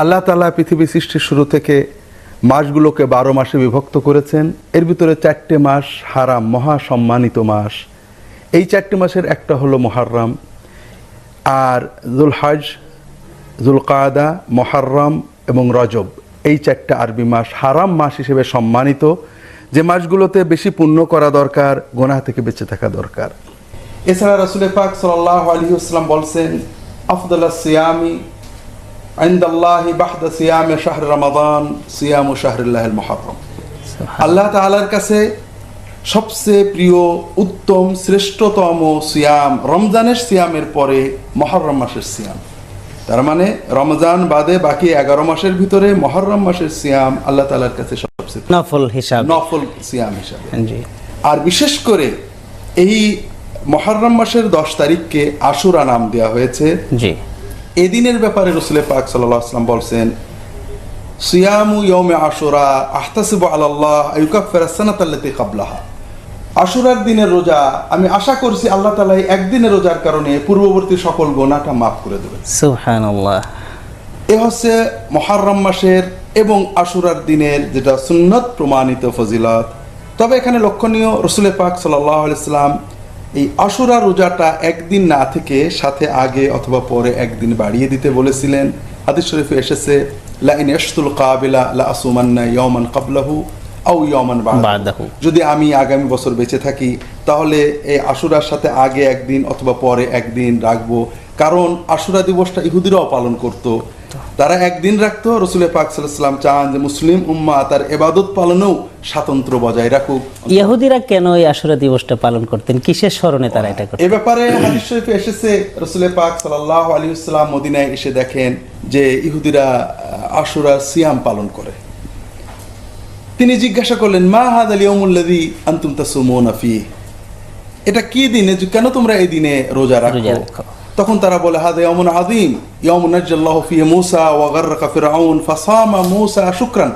আল্লাহ তালা পৃথিবী সৃষ্টির শুরু থেকে মাসগুলোকে বারো মাসে বিভক্ত করেছেন। এর ভিতরে চারটে মাস হারাম, মহা সম্মানিত মাস। এই চারটে মাসের একটা হলো মহারম আর জুলহাজ, জুলকাদা মহারম এবং রজব, এই চারটে আরবি মাস হারাম মাস হিসেবে সম্মানিত। যে মাসগুলোতে বেশি পুণ্য করা দরকার, গোনাহ থেকে বেঁচে থাকা দরকার। এছাড়া রসুল পাক সাল্লাহ আলী আসলাম বলছেন আফদুল্লাহ সিয়ামি আইন্দাল্লাহি বাহদা সিয়ামে শাহর রমাদান সিয়াম ও শাহরুল্লাহ মহারম আল্লাহ তাআলার কাছে সবচেয়ে প্রিয় উত্তম শ্রেষ্ঠতম সিয়াম রমজানের সিয়ামের পরে মহরম মাসের সিয়াম। তার মানে রমজান বাদে বাকি এগারো মাসের ভিতরে মহরম মাসের সিয়াম আল্লাহ তাআলার কাছে সবচেয়ে নফল হিসাব। নফল সিয়াম হিসাবে। আর বিশেষ করে এই মহরম মাসের দশ তারিখকে আশুরা নাম দেওয়া হয়েছে। জি। এদিনের ব্যাপারে রসুলের পাক সাল্লাহ আসলাম বলছেন সিয়ামু ইয়মে আশুরা আহতাসিব আল্লাহ ইউকাফের সানাতাল্লাতি কাবলাহা আশুরার দিনের রোজা আমি আশা করছি আল্লাহ তালা একদিনের রোজার কারণে পূর্ববর্তী সকল গোনাটা মাফ করে দেবেন। এ হচ্ছে মহারম মাসের এবং আশুরার দিনের যেটা সুন্নত প্রমাণিত ফজিলত। তবে এখানে লক্ষণীয় রসুলের পাক সাল্লাহ ইসলাম এই আশুরা রোজাটা একদিন না থেকে সাথে আগে অথবা পরে একদিন বাড়িয়ে দিতে বলেছিলেন। হাদিস শরীফে এসেছে কাবিলা লা আসুমান্না আও ইয়াওমান বাদাহু। বাদাহু। যদি আমি আগামী বছর বেঁচে থাকি তাহলে এই আশুরার সাথে আগে একদিন অথবা পরে একদিন রাখব। কারণ আশুরা দিবসটা ইহুদিরাও পালন করত। তারা একদিন রাখতো রসুল পাক সাল্লাম চান যে মুসলিম উম্মা তার এবাদত পালনেও স্বাতন্ত্র বজায় রাখুক। ইহুদিরা কেন এই আশুরা দিবসটা পালন করতেন? কিসের স্মরণে তারা এটা করতেন? এ ব্যাপারে হাদিস শরীফে এসেছে রসুল পাক সাল্লাহ আলী ইসলাম মদিনায় এসে দেখেন যে ইহুদিরা আশুরা সিয়াম পালন করে। তিনি জিজ্ঞাসা করলেন মা হাদ আলী ওমুল্লাদি আন্তুম তাসুমুনা ফি এটা কি দিনে? কেন তোমরা এই দিনে রোজা রাখো। তখন তারা বলে হাদা ইয়ামুন আদিম ইয়াউমুন নাজ্জাল্লাহু ফিহি মূসা ওয়া গাররাকা ফিরআউন ফাসামা মূসা শুকরান।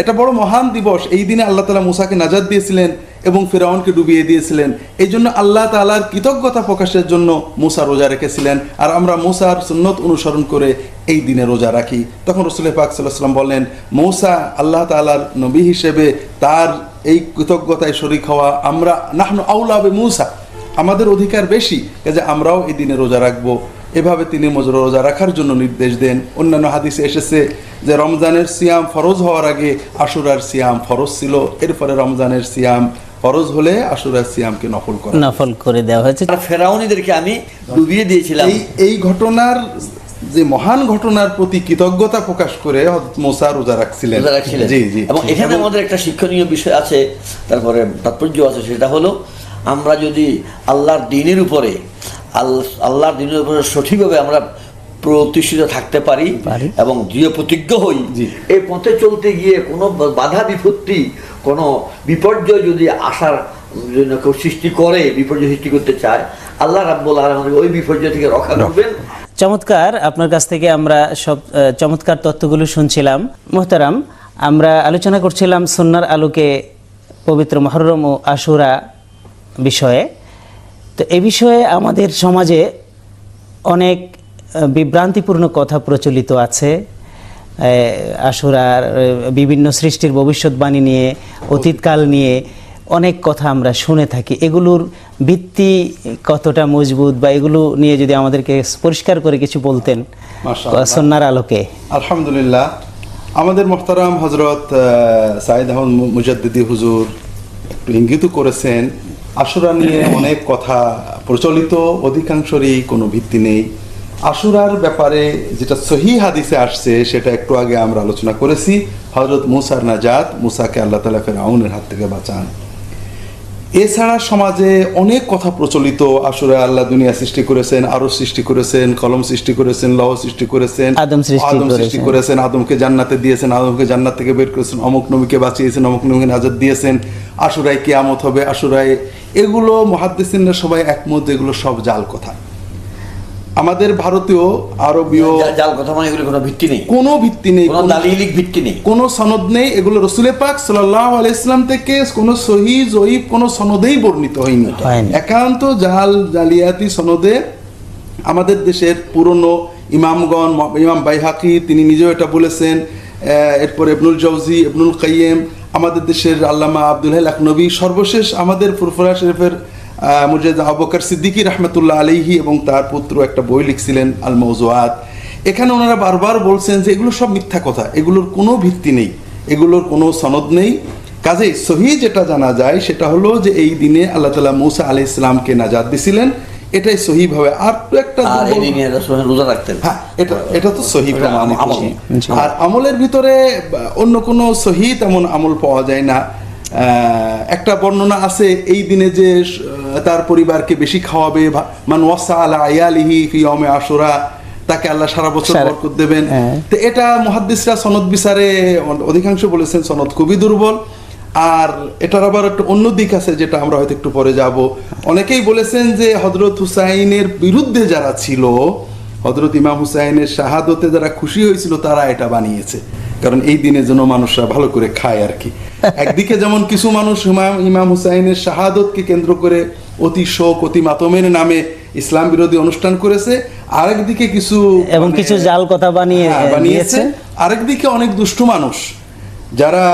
এটা বড় মহান দিবস। এই দিনে আল্লাহ তাআলা মূসাকে নাজাত দিয়েছিলেন এবং ফিরাউনকে ডুবিয়ে দিয়েছিলেন। এই জন্য আল্লাহ তাআলার কৃতজ্ঞতা প্রকাশের জন্য মূসা রোজা রেখেছিলেন। আর আমরা মূসার সুন্নত অনুসরণ করে এই দিনে রোজা রাখি। তখন রসুল পাক সাল্লাম বললেন মৌসা আল্লাহ তাআলার নবী হিসেবে তার এই কৃতজ্ঞতায় শরিক হওয়া আমরা নাহনু আউলাবে মূসা। আমাদের অধিকার বেশি কাজে আমরাও এই দিনে রোজা রাখব। এভাবে তিনি মজুর রোজা রাখার জন্য নির্দেশ দেন। অন্যান্য হাদিসে এসেছে যে রমজানের সিয়াম ফরজ হওয়ার আগে আশুরার সিয়াম ফরজ ছিল এরপরে রমজানের সিয়াম ফরজ হলে আশুরার সিয়ামকে নফল করা নফল করে দেওয়া হয়েছে। ফেরাউনিদেরকে আমি ডুবিয়ে দিয়েছিলাম। এই এই ঘটনার যে মহান ঘটনার প্রতি কৃতজ্ঞতা প্রকাশ করে মুসা রোজা রাখছিলেন। রোজা রাখছিলেন। জি জি। এবং এখানে আমাদের একটা শিক্ষণীয় বিষয় আছে তারপরে তাৎপর্য আছে সেটা হলো আমরা যদি আল্লাহর দিনের উপরে আল- আল্লাহর দিনের উপরে সঠিকভাবে আমরা প্রতিষ্ঠিত থাকতে পারি পারি। এবং দৃঢ় প্রতিজ্ঞ হই এই পথে চলতে গিয়ে কোনো বাধা বিপত্তি কোনো বিপর্যয় যদি আসার জন্য কেউ সৃষ্টি করে বিপর্যয় সৃষ্টি করতে চায় আল্লাহ রাব্বুল আলম ওই বিপর্যয় থেকে রক্ষা করবেন। চমৎকার আপনার কাছ থেকে আমরা সব চমৎকার তথ্যগুলো শুনছিলাম। মোহতারাম আমরা আলোচনা করছিলাম সন্ন্যার আলোকে পবিত্র মহরম ও আশুরা বিষয়ে। তো এ বিষয়ে আমাদের সমাজে অনেক বিভ্রান্তিপূর্ণ কথা প্রচলিত আছে। আহ, আশুরার বিভিন্ন সৃষ্টির ভবিষ্যৎবাণী নিয়ে অতীতকাল নিয়ে অনেক কথা আমরা শুনে থাকি। এগুলোর ভিত্তি কতটা মজবুত বা এগুলো নিয়ে যদি আমাদেরকে পরিষ্কার করে কিছু বলতেন। সন্ন্যার আলোকে। আলহামদুলিল্লাহ। আমাদের মোহতারাম হজরত সাইদ আহমদ মুজাদ্দিদি হুজুর একটু ইঙ্গিত করেছেন আশুরা নিয়ে অনেক কথা প্রচলিত অধিকাংশরই কোনো ভিত্তি নেই। আশুরার ব্যাপারে যেটা সহি হাদিসে আসছে সেটা একটু আগে আমরা আলোচনা করেছি। হজরত মুসার নাজাত মুসাকে আল্লাহ তালা ফের আউনের হাত থেকে বাঁচান। এছাড়া সমাজে অনেক কথা প্রচলিত। আসলে আল্লাহ দুনিয়া সৃষ্টি করেছেন আরও সৃষ্টি করেছেন কলম সৃষ্টি করেছেন লহ সৃষ্টি করেছেন আদম সৃষ্টি করেছেন। করেছেন আদমকে জান্নাতে দিয়েছেন আদমকে জান্নাত থেকে বের করেছেন অমুক নবীকে বাঁচিয়েছেন অমুক নবীকে নাজাদ দিয়েছেন। আশুরায় কিয়ামত হবে আশুরায় এগুলো মহাদ্দেসিনরা সবাই একমত এগুলো সব জাল কথা। আমাদের ভারতীয় আরবীয় জাল কথা মানে এগুলো কোনো ভিত্তি নেই। কোনো ভিত্তি নেই কোনো দালিলিক ভিত্তি নেই। কোনো সনদ নেই এগুলো রসুলে পাক সাল্লাহ আলাইসলাম থেকে কোনো সহি জয়ীব কোনো সনদেই বর্ণিত হয়নি। একান্ত জাল জালিয়াতি সনদে আমাদের দেশের পুরনো ইমামগণ ইমাম বাইহাকি তিনি নিজেও এটা বলেছেন এরপর ইবনুল জৌজি ইবনুল কাইয়েম আমাদের দেশের আল্লামা আব্দুল হাই নবী সর্বশেষ আমাদের ফুরফুরা শরীফের মুজাহিদ আবকর সিদ্দিকী রহমতুল্লাহ আলিহি এবং তার পুত্র একটা বই লিখছিলেন আল মৌজুয়াত এখানে ওনারা বারবার বলছেন যে এগুলো সব মিথ্যা কথা, এগুলোর কোনো ভিত্তি নেই, এগুলোর কোনো সনদ নেই। কাজেই সহি যেটা জানা যায় সেটা হলো যে এই দিনে আল্লাহ তালা মুসা আলি ইসলামকে নাজাদ দিছিলেন। এটাই সহি ভাবে। আর তো একটা রোজা রাখতেন। হ্যাঁ এটা এটা তো সহি প্রমাণিত আর আমলের ভিতরে অন্য কোনো সহি তেমন আমল পাওয়া যায় না। একটা বর্ণনা আছে এই দিনে যে তার পরিবারকে বেশি খাওয়াবে মান ওয়াসা আলা আয়ালিহি ফি ইয়াউমে আশুরা তাকে আল্লাহ সারা বছর বরকত দেবেন। হ্যাঁ। তো এটা মুহাদ্দিসরা সনদ বিচারে অধিকাংশ বলেছেন সনদ খুবই দুর্বল। আর এটার আবার একটা অন্য দিক আছে যেটা আমরা হয়তো একটু পরে যাব। অনেকেই বলেছেন যে হজরত হুসাইনের বিরুদ্ধে যারা ছিল হজরত ইমাম হুসাইনের শাহাদতে যারা খুশি হয়েছিল তারা এটা বানিয়েছে। কারণ এই দিনে যেন মানুষরা ভালো করে খায় আর কি। একদিকে যেমন কিছু মানুষ ইমাম হুসাইনের শাহাদতকে কেন্দ্র করে অতি শোক অতি মাতমের নামে ইসলাম বিরোধী অনুষ্ঠান করেছে আরেকদিকে কিছু এবং মানে- কিছু জাল কথা বানিয়ে হ্যাঁ, বানিয়েছে। আরেকদিকে অনেক দুষ্টু মানুষ। যারা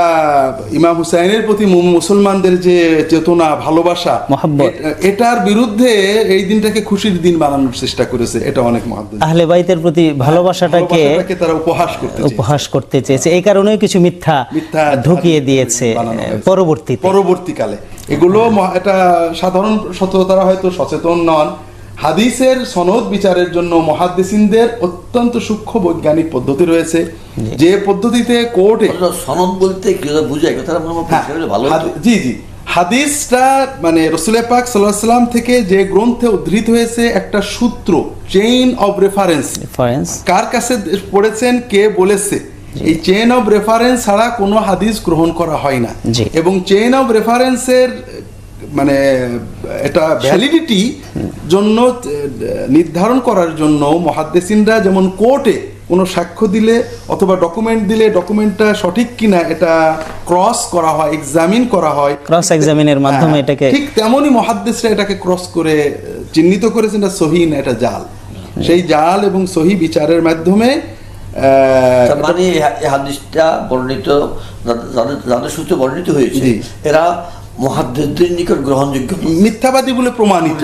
ইমাম হুসাইনের প্রতি মুসলমানদের যে চেতনা ভালোবাসা। এটার বিরুদ্ধে এই দিনটাকে খুশির দিন বানানোর চেষ্টা করেছে এটা অনেক মহাদ্দেশ আহলে বাইতের প্রতি ভালোবাসাটাকে তারা উপহাস করতে উপহাস করতে চেয়েছে। এই কারণেও কিছু মিথ্যা মিথ্যা ঢুকিয়ে দিয়েছে। পরবর্তীতে। পরবর্তীকালে। এগুলো এটা সাধারণ সচেতনরা হয়তো সচেতন নন হাদিসের সনদ বিচারের জন্য মহাদ্দেসিনদের অত্যন্ত সূক্ষ্ম বৈজ্ঞানিক পদ্ধতি রয়েছে। যে পদ্ধতিতে কোর্টে সনদ বলতে কি বুঝায় কথাটা হয় ভালো জি জি। হাদিসটা মানে রসুল পাক সাল্লাম থেকে যে গ্রন্থে উদ্ধৃত হয়েছে একটা সূত্র চেইন অফ রেফারেন্স কার কাছে পড়েছেন? কে বলেছে? এই চেইন অফ রেফারেন্স ছাড়া কোনো হাদিস গ্রহণ করা হয় না। এবং চেইন অফ রেফারেন্সের মানে এটা ভ্যালিডিটি জন্য নির্ধারণ করার জন্য মহাদ্দেসিনরা যেমন কোর্টে কোনো সাক্ষ্য দিলে অথবা ডকুমেন্ট দিলে ডকুমেন্টটা সঠিক কিনা এটা ক্রস করা হয় এক্সামিন করা হয় ক্রস এক্সামিনের মাধ্যমে হ্যাঁ, এটাকে ঠিক তেমনই মহাদ্দেশরা এটাকে ক্রস করে চিহ্নিত করেছেন এটা সহি না এটা জাল সেই জাল এবং সহি বিচারের মাধ্যমে মানে হাদিসটা বর্ণিত যাদের সূত্রে বর্ণিত হয়েছে এরা নিকট গ্রহণযোগ্য মিথ্যাবাদী বলে প্রমাণিত।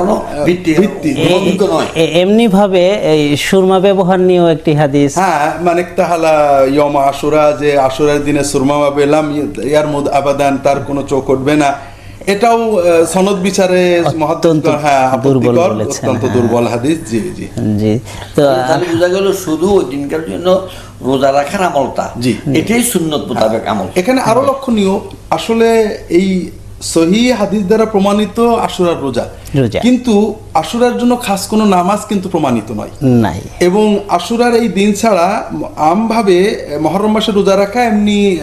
কোনো ভিত্তি ভিত্তি নয়। এমনি ভাবে এই সুরমা ব্যবহার নিয়েও একটি হাদিস। হ্যাঁ মানে তাহালা ইয়ম আশুরা যে আশুরার দিনে সুরমা পেলাম ইয়ার মধ্যে আবাদান তার কোনো চোখ উঠবে না। এটাও সনদ বিচারে মহাদ্দেশ হ্যাঁ দুর্বল অত্যন্ত। দুর্বল হাদিস জি জি। জি তো বোঝা গেল শুধু ওই দিনকার জন্য রোজা রাখার আমলটা। জি। এটাই সুন্নত মোতাবেক আমল। এখানে আরও লক্ষণীয় আসলে এই সহি হাদিস দ্বারা প্রমাণিত আশুরার রোজা। কিন্তু আশুরার জন্য খাস কোনো নামাজ কিন্তু প্রমাণিত নয়। নাই। এবং আশুরার এই দিন ছাড়া আমভাবে মহরম মাসে রোজা রাখা এমনি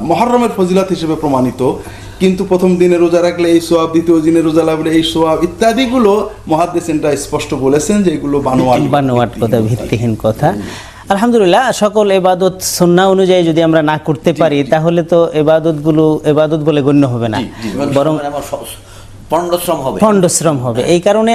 মহরমের ফজিলত হিসেবে প্রমাণিত। কিন্তু প্রথম দিনে রোজা রাখলে এই সোয়াব দ্বিতীয় দিনে রোজা লাগলে এই সোয়াব ইত্যাদিগুলো মহাদ্দেসেনটা স্পষ্ট বলেছেন যে এগুলো বানোয়াট। বানোয়াট কথা ভিত্তিহীন কথা। আলহামদুলিল্লাহ সকল এবাদত সন্না অনুযায়ী যদি আমরা না করতে পারি তাহলে তো এবাদতগুলো এবাদত বলে গণ্য হবে না। বরং পণ্ডশ্রম হবে। পণ্ডশ্রম হবে। এই কারণে